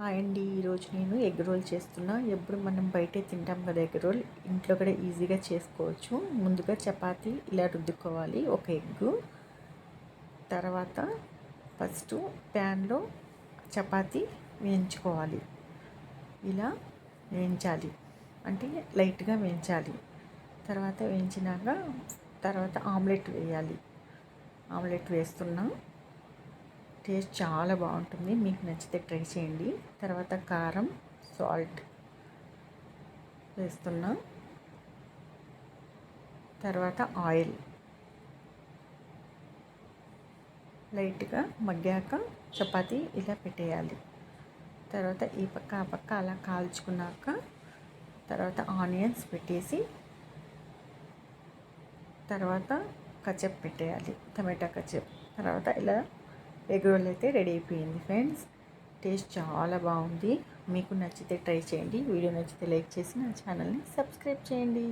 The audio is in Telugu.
హాయ్ అండి ఈరోజు నేను ఎగ్ రోల్ చేస్తున్నా. ఎప్పుడు మనం బయటే తింటాం కదా ఎగ్ రోల్ ఇంట్లో కూడా ఈజీగా చేసుకోవచ్చు. ముందుగా చపాతీ ఇలా రుద్దుకోవాలి ఒక ఎగ్గు. తర్వాత ఫస్ట్ ప్యాన్లో చపాతీ వేయించుకోవాలి. ఇలా వేయించాలి. అంటే లైట్గా వేయించాలి. తర్వాత వేయించినాక తర్వాత ఆమ్లెట్ వేయాలి. ఆమ్లెట్ వేస్తున్నా. టేస్ట్ చాలా బాగుంటుంది. మీకు నచ్చితే ట్రై చేయండి. తర్వాత కారం సాల్ట్ వేస్తున్నా. తర్వాత ఆయిల్. లైట్గా మగ్గాక చపాతి ఇలా పెట్టేయాలి. తర్వాత ఈ పక్క ఆ పక్క అలా కాల్చుకున్నాక తర్వాత ఆనియన్స్ పెట్టేసి తర్వాత కచప్ పెట్టేయాలి. Tomato ketchup. తర్వాత ఇలా ఎగ్ రోల్ అయితే రెడీ అయిపోయింది ఫ్రెండ్స్. టేస్ట్ చాలా బాగుంది. మీకు నచ్చితే ట్రై చేయండి. వీడియో నచ్చితే లైక్ చేసి నా ఛానల్ని సబ్స్క్రైబ్ చేయండి.